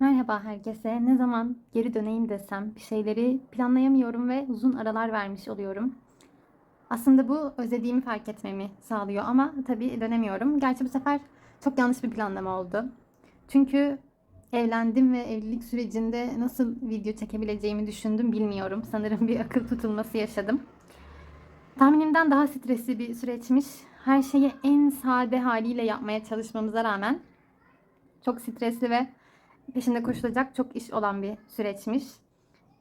Merhaba herkese. Ne zaman geri döneyim desem bir şeyleri planlayamıyorum ve uzun aralar vermiş oluyorum. Aslında bu özlediğimi fark etmemi sağlıyor ama tabii dönemiyorum. Gerçi bu sefer çok yanlış bir planlama oldu. Çünkü evlendim ve evlilik sürecinde nasıl video çekebileceğimi düşündüm bilmiyorum. Sanırım bir akıl tutulması yaşadım. Tahminimden daha stresli bir süreçmiş. Her şeyi en sade haliyle yapmaya çalışmamıza rağmen çok stresli ve peşinde koşulacak çok iş olan bir süreçmiş.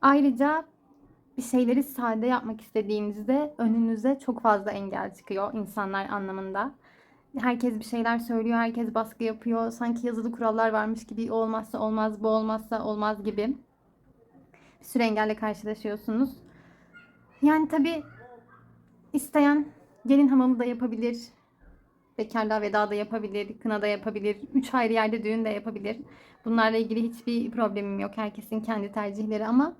Ayrıca bir şeyleri sade yapmak istediğinizde önünüze çok fazla engel çıkıyor insanlar anlamında. Herkes bir şeyler söylüyor, herkes baskı yapıyor. Sanki yazılı kurallar varmış gibi "O olmazsa olmaz, bu olmazsa olmaz gibi. Bir sürü engelle karşılaşıyorsunuz. Yani tabii isteyen gelin hamamı da yapabilir, bekarlığa veda da yapabilir, kına da yapabilir, üç ayrı yerde düğün de yapabilir. Bunlarla ilgili hiçbir problemim yok. Herkesin kendi tercihleri ama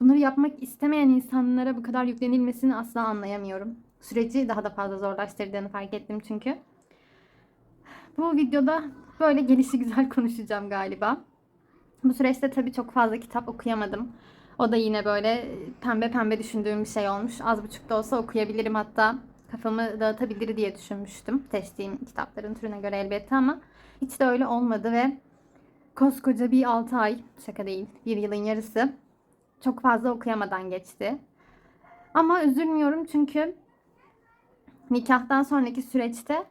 bunları yapmak istemeyen insanlara bu kadar yüklenilmesini asla anlayamıyorum. Süreci daha da fazla zorlaştırdığını fark ettim çünkü. Bu videoda böyle gelişi güzel konuşacağım galiba. Bu süreçte tabii çok fazla kitap okuyamadım. O da yine böyle pembe pembe düşündüğüm bir şey olmuş. Az buçuk da olsa okuyabilirim hatta kafamı dağıtabilir diye düşünmüştüm. Seçtiğim kitapların türüne göre elbette ama hiç de öyle olmadı ve koskoca bir 6 ay, şaka değil, bir yılın yarısı çok fazla okuyamadan geçti. Ama üzülmüyorum çünkü nikahtan sonraki süreçte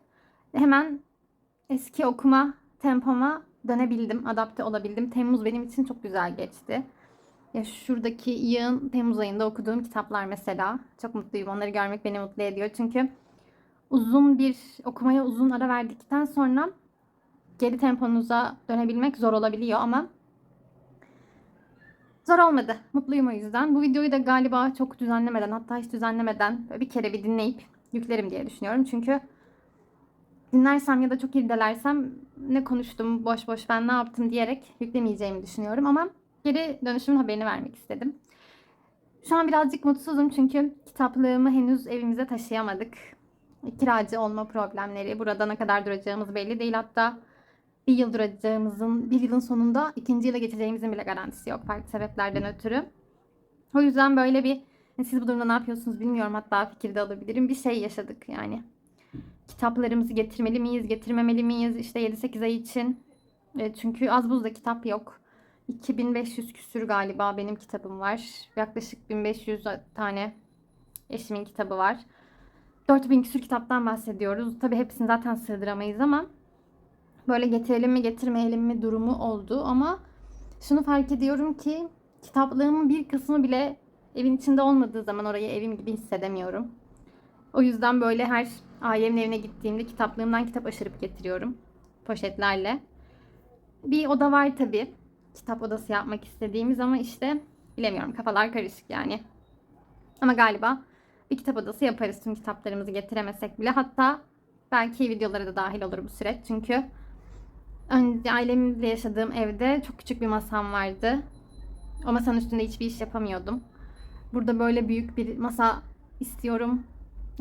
hemen eski okuma tempoma dönebildim, adapte olabildim. Temmuz benim için çok güzel geçti. Ya şuradaki yığın Temmuz ayında okuduğum kitaplar mesela. Çok mutluyum. Onları görmek beni mutlu ediyor. Çünkü uzun bir okumaya uzun ara verdikten sonra geri temponuza dönebilmek zor olabiliyor ama zor olmadı. Mutluyum o yüzden. Bu videoyu da galiba çok düzenlemeden hatta hiç düzenlemeden bir kere bir dinleyip yüklerim diye düşünüyorum. Çünkü dinlersem ya da çok irdelersem ne konuştum boş boş ben ne yaptım diyerek yüklemeyeceğimi düşünüyorum ama geri dönüşümün haberini vermek istedim. Şu an birazcık mutsuzum çünkü kitaplığımı henüz evimize taşıyamadık. Kiracı olma problemleri, burada ne kadar duracağımız belli değil. Hatta bir yıl duracağımızın, bir yılın sonunda ikinci yıla geçeceğimizin bile garantisi yok farklı sebeplerden ötürü. O yüzden böyle bir, siz bu durumda ne yapıyorsunuz bilmiyorum hatta fikirde alabilirim. Bir şey yaşadık yani. Kitaplarımızı getirmeli miyiz, getirmemeli miyiz işte 7-8 ay için. E, çünkü az buzda kitap yok. 2500 küsür galiba benim kitabım var. Yaklaşık 1500 tane eşimin kitabı var. 4000 küsür kitaptan bahsediyoruz. Tabi hepsini zaten sığdıramayız ama böyle getirelim mi getirmeyelim mi durumu oldu ama şunu fark ediyorum ki kitaplığımın bir kısmı bile evin içinde olmadığı zaman orayı evim gibi hissedemiyorum. O yüzden böyle her ailemin evine gittiğimde kitaplığımdan kitap aşırıp getiriyorum poşetlerle. Bir oda var tabi kitap odası yapmak istediğimiz ama işte bilemiyorum kafalar karışık yani. Ama galiba bir kitap odası yaparız tüm kitaplarımızı getiremesek bile. Hatta belki videolara da dahil olur bu süreç. Çünkü önce ailemle yaşadığım evde çok küçük bir masam vardı. O masanın üstünde hiçbir iş yapamıyordum. Burada böyle büyük bir masa istiyorum.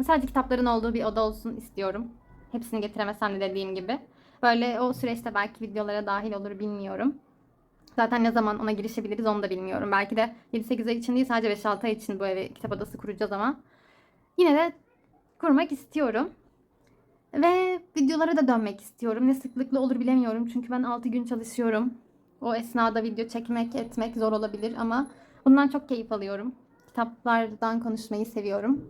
Sadece kitapların olduğu bir oda olsun istiyorum. Hepsini getiremesem de dediğim gibi. Böyle o süreçte belki videolara dahil olur bilmiyorum. Zaten ne zaman ona girişebiliriz onu da bilmiyorum. Belki de 7-8 ay için değil sadece 5-6 ay için bu eve kitap odası kuracağız ama yine de kurmak istiyorum. Ve videolara da dönmek istiyorum. Ne sıklıkla olur bilemiyorum. Çünkü ben 6 gün çalışıyorum. O esnada video çekmek, etmek zor olabilir ama bundan çok keyif alıyorum. Kitaplardan konuşmayı seviyorum.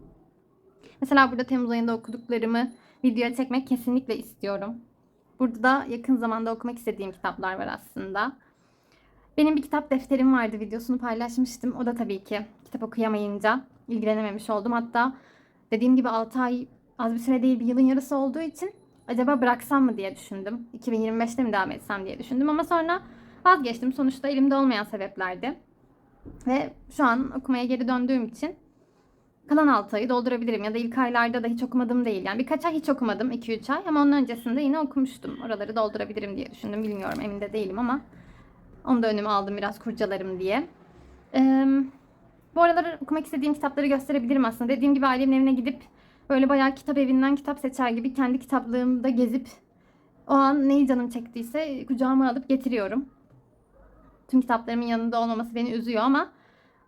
Mesela burada Temmuz ayında okuduklarımı videoya çekmek kesinlikle istiyorum. Burada da yakın zamanda okumak istediğim kitaplar var aslında. Benim bir kitap defterim vardı videosunu paylaşmıştım. O da tabii ki kitap okuyamayınca ilgilenememiş oldum. Hatta dediğim gibi 6 ay az bir süre değil bir yılın yarısı olduğu için acaba bıraksam mı diye düşündüm. 2025'te mi devam etsem diye düşündüm ama sonra vazgeçtim. Sonuçta elimde olmayan sebeplerdi. Ve şu an okumaya geri döndüğüm için kalan 6 ayı doldurabilirim. Ya da ilk aylarda da hiç okumadım değil. Yani birkaç ay hiç okumadım 2-3 ay ama onun öncesinde yine okumuştum. Oraları doldurabilirim diye düşündüm. Bilmiyorum emin de değilim ama onu da önüme aldım biraz kurcalarım diye. Ee, bu aralar okumak istediğim kitapları gösterebilirim aslında. Dediğim gibi ailemin evine gidip böyle bayağı kitap evinden kitap seçer gibi kendi kitaplığımda gezip o an neyi canım çektiyse kucağıma alıp getiriyorum. tüm kitaplarımın yanında olmaması beni üzüyor ama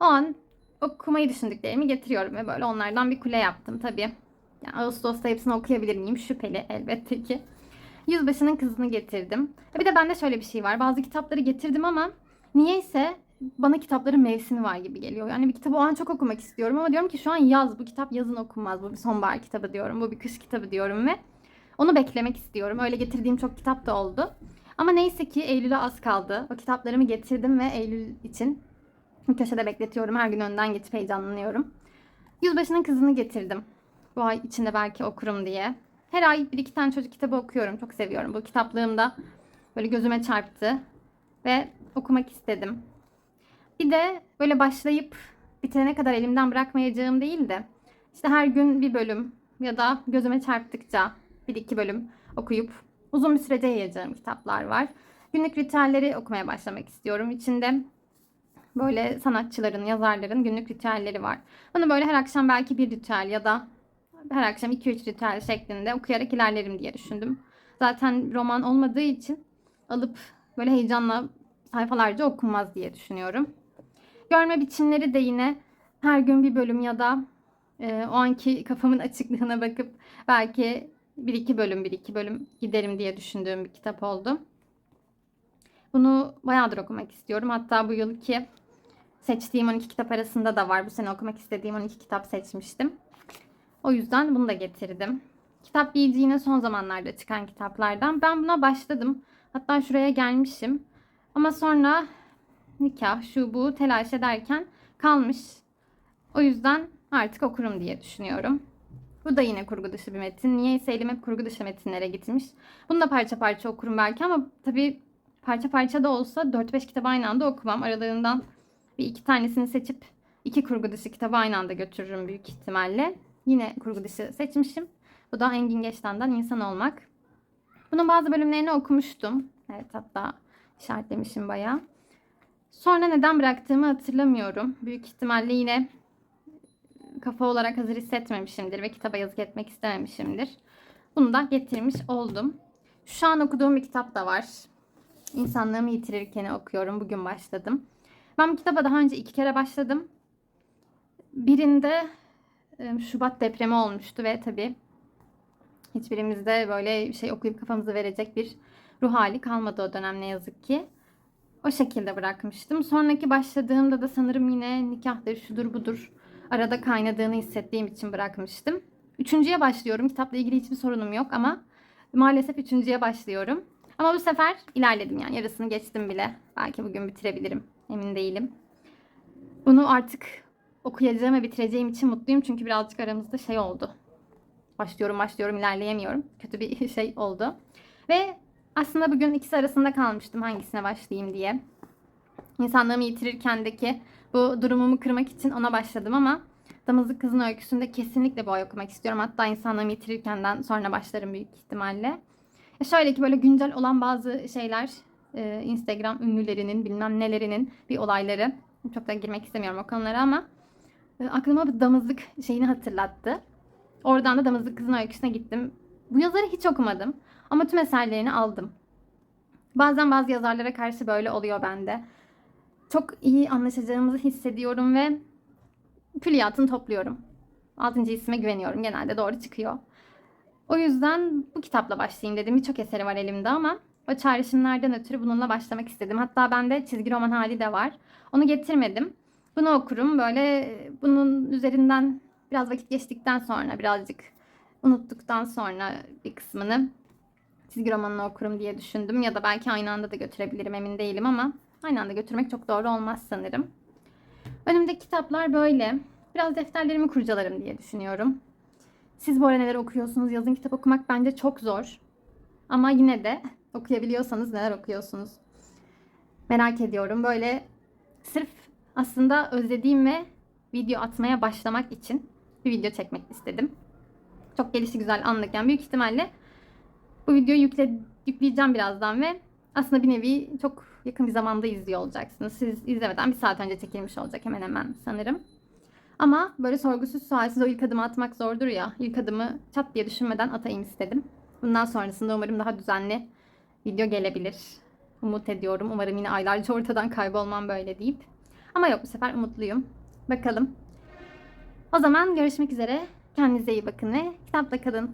o an okumayı düşündüklerimi getiriyorum ve böyle onlardan bir kule yaptım tabii. Yani Ağustos'ta hepsini okuyabilir miyim? Şüpheli elbette ki. Yüzbaşının kızını getirdim. Bir de bende şöyle bir şey var. Bazı kitapları getirdim ama niyeyse bana kitapların mevsimi var gibi geliyor. Yani bir kitabı o an çok okumak istiyorum ama diyorum ki şu an yaz. Bu kitap yazın okunmaz. Bu bir sonbahar kitabı diyorum. Bu bir kış kitabı diyorum ve onu beklemek istiyorum. Öyle getirdiğim çok kitap da oldu. Ama neyse ki Eylül'e az kaldı. O kitaplarımı getirdim ve Eylül için bir köşede bekletiyorum. Her gün önden geçip heyecanlanıyorum. Yüzbaşının kızını getirdim. Bu ay içinde belki okurum diye. Her ay bir iki tane çocuk kitabı okuyorum. Çok seviyorum. Bu kitaplığımda böyle gözüme çarptı. Ve okumak istedim. Bir de böyle başlayıp bitene kadar elimden bırakmayacağım değil de işte her gün bir bölüm ya da gözüme çarptıkça bir iki bölüm okuyup uzun bir sürede yayacağım kitaplar var. Günlük ritüelleri okumaya başlamak istiyorum. İçinde böyle sanatçıların, yazarların günlük ritüelleri var. Bunu böyle her akşam belki bir ritüel ya da her akşam 2-3 ritüel şeklinde okuyarak ilerlerim diye düşündüm. Zaten roman olmadığı için alıp böyle heyecanla sayfalarca okunmaz diye düşünüyorum. Görme biçimleri de yine her gün bir bölüm ya da e, o anki kafamın açıklığına bakıp belki bir iki bölüm bir iki bölüm giderim diye düşündüğüm bir kitap oldu. Bunu bayağıdır okumak istiyorum. Hatta bu yılki seçtiğim 12 kitap arasında da var. Bu sene okumak istediğim 12 kitap seçmiştim. O yüzden bunu da getirdim. Kitap Yiğici yine son zamanlarda çıkan kitaplardan. Ben buna başladım. Hatta şuraya gelmişim. Ama sonra nikah, şu bu telaş ederken kalmış. O yüzden artık okurum diye düşünüyorum. Bu da yine kurgu dışı bir metin. Niyeyse elim hep kurgu dışı metinlere gitmiş. Bunu da parça parça okurum belki ama tabii parça parça da olsa 4-5 kitap aynı anda okumam. Aralarından bir iki tanesini seçip iki kurgu dışı kitabı aynı anda götürürüm büyük ihtimalle. Yine kurgu dışı seçmişim. Bu da Engin Geçtan'dan İnsan Olmak. Bunun bazı bölümlerini okumuştum. Evet hatta işaretlemişim bayağı. Sonra neden bıraktığımı hatırlamıyorum. Büyük ihtimalle yine kafa olarak hazır hissetmemişimdir ve kitaba yazık etmek istememişimdir. Bunu da getirmiş oldum. Şu an okuduğum bir kitap da var. İnsanlığımı yitirirken okuyorum. Bugün başladım. Ben bu kitaba daha önce iki kere başladım. Birinde Şubat depremi olmuştu ve tabii hiçbirimizde böyle şey okuyup kafamızı verecek bir ruh hali kalmadı o dönem ne yazık ki. O şekilde bırakmıştım. Sonraki başladığımda da sanırım yine nikahtır, şudur budur arada kaynadığını hissettiğim için bırakmıştım. Üçüncüye başlıyorum. Kitapla ilgili hiçbir sorunum yok ama maalesef üçüncüye başlıyorum. Ama bu sefer ilerledim yani yarısını geçtim bile. Belki bugün bitirebilirim. Emin değilim. Bunu artık okuyacağım ve bitireceğim için mutluyum. Çünkü birazcık aramızda şey oldu. Başlıyorum başlıyorum ilerleyemiyorum. Kötü bir şey oldu. Ve aslında bugün ikisi arasında kalmıştım hangisine başlayayım diye. İnsanlığımı yitirirkendeki bu durumumu kırmak için ona başladım ama Damızlık Kızın Öyküsü'nde kesinlikle bu ay okumak istiyorum. Hatta insanlığımı yitirirkenden sonra başlarım büyük ihtimalle. E şöyle ki böyle güncel olan bazı şeyler e, Instagram ünlülerinin bilmem nelerinin bir olayları. Çok da girmek istemiyorum o konulara ama aklıma bir damızlık şeyini hatırlattı. Oradan da Damızlık Kızın Öyküsü'ne gittim. Bu yazarı hiç okumadım ama tüm eserlerini aldım. Bazen bazı yazarlara karşı böyle oluyor bende. Çok iyi anlaşacağımızı hissediyorum ve külliyatını topluyorum. Altıncı isme güveniyorum. Genelde doğru çıkıyor. O yüzden bu kitapla başlayayım dedim. Birçok eseri var elimde ama o çağrışımlardan ötürü bununla başlamak istedim. Hatta bende çizgi roman hali de var. Onu getirmedim. Bunu okurum. Böyle bunun üzerinden biraz vakit geçtikten sonra birazcık unuttuktan sonra bir kısmını çizgi romanını okurum diye düşündüm. Ya da belki aynı anda da götürebilirim emin değilim ama aynı anda götürmek çok doğru olmaz sanırım. Önümdeki kitaplar böyle. Biraz defterlerimi kurcalarım diye düşünüyorum. Siz bu ara neler okuyorsunuz? Yazın kitap okumak bence çok zor. Ama yine de okuyabiliyorsanız neler okuyorsunuz? Merak ediyorum. Böyle sırf aslında özlediğim ve video atmaya başlamak için bir video çekmek istedim. Çok gelişi güzel anlık. Yani büyük ihtimalle bu videoyu yükle, yükleyeceğim birazdan ve aslında bir nevi çok yakın bir zamanda izliyor olacaksınız. Siz izlemeden bir saat önce çekilmiş olacak hemen hemen sanırım. Ama böyle sorgusuz sualsiz o ilk adımı atmak zordur ya. İlk adımı çat diye düşünmeden atayım istedim. Bundan sonrasında umarım daha düzenli video gelebilir. umut ediyorum. Umarım yine aylarca ortadan kaybolmam böyle deyip. Ama yok bu sefer umutluyum. Bakalım. O zaman görüşmek üzere. Kendinize iyi bakın ve kitapla kalın.